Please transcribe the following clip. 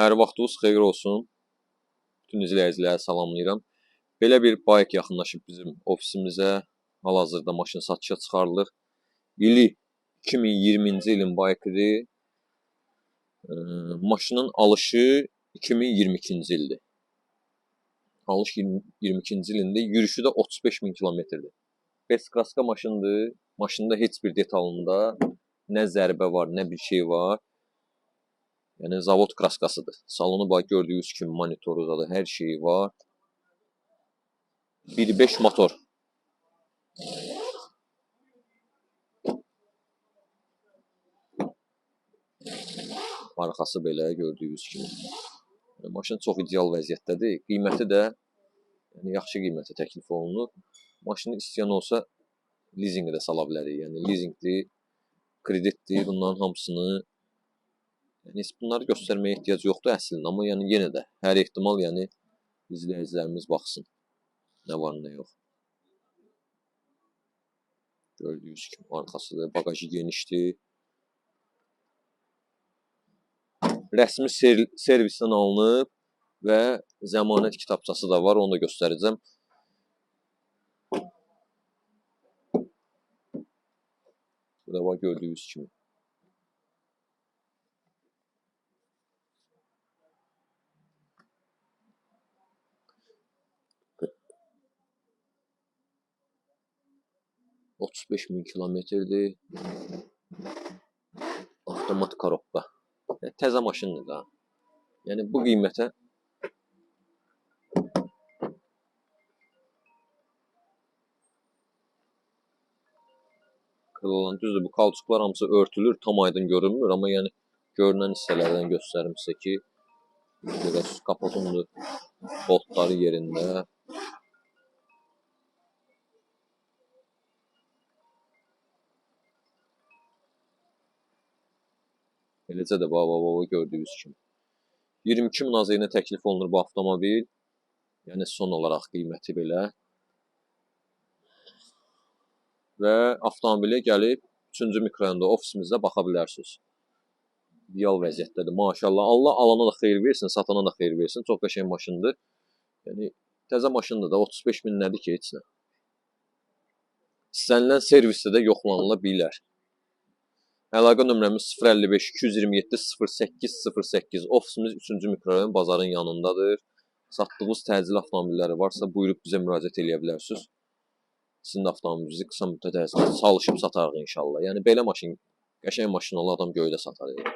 Hər vaxtınız xeyir olsun. Bütün izləyiciləri salamlayıram. Belə bir bayq yaxınlaşıb bizim ofisimizə. Hal-hazırda maşın satışa çıxarılır. İli 2020-ci ilin bayqidir. Ee, maşının alışı 2022-ci ildir. Alış 22-ci ilində, yürüşü də 35 min kilometrdir. Beskraska maşındır. Maşında heç bir detalında nə zərbə var, nə bir şey var. Yəni zavod kraskasıdır. Salonu bax gördüyünüz kimi monitoru da hər şeyi var. 1.5 motor. Arxası belə gördüyünüz kimi. Yəni, maşın çox ideal vəziyyətdədir. Qiyməti də yəni yaxşı qiymətə təklif olunur. Maşını istəyən olsa lizinqə də sala bilərik. Yəni lizinqdir, kreditdir, bunların hamısını yəni heç bunları göstərməyə ehtiyac yoxdur əslində, amma yəni yenə də hər ehtimal yəni izləyicilərimiz baxsın. Nə var, nə yox. Gördüyünüz kimi arxasıdır, bagajı genişdir. Rəsmi ser servisdən alınıb və zəmanət kitabçası da var, onu da göstərəcəm. Burada bax gördüyünüz kimi. Otuz beş min kilometrdir. Avtomat korobka. Yəni, təzə maşındır da. Yəni bu qiymətə Qırılan düzdür, bu kalçuklar hamısı örtülür, tam aydın görünmür, amma yəni görünən hissələrdən göstərim sizə ki, biraz kapotundur, boltları yerində. Eləcə də baba gördüyünüz kimi. 22 min azeyinə təklif olunur bu avtomobil. Yəni son olaraq qiyməti belə. Və avtomobilə gəlib 3-cü mikrorayonda ofisimizdə baxa bilərsiniz. İdeal vəziyyətdədir. Maşallah. Allah alana da xeyir versin, satana da xeyir versin. Çox qəşəng maşındır. Yəni təzə maşındır da 35 min nədir ki, heç nə. İstənilən servisdə də yoxlanıla bilər. Əlaqə nömrəmiz 055 227 08 08. Ofisimiz 3-cü mikrorayon bazarın yanındadır. Satdığınız təcil avtomobilləri varsa buyurub bizə müraciət eləyə bilərsiniz. Sizin avtomobilinizi qısa müddət ərzində çalışıb satarıq inşallah. Yəni belə maşın, qəşəng maşın olan adam göydə satar. Yəni.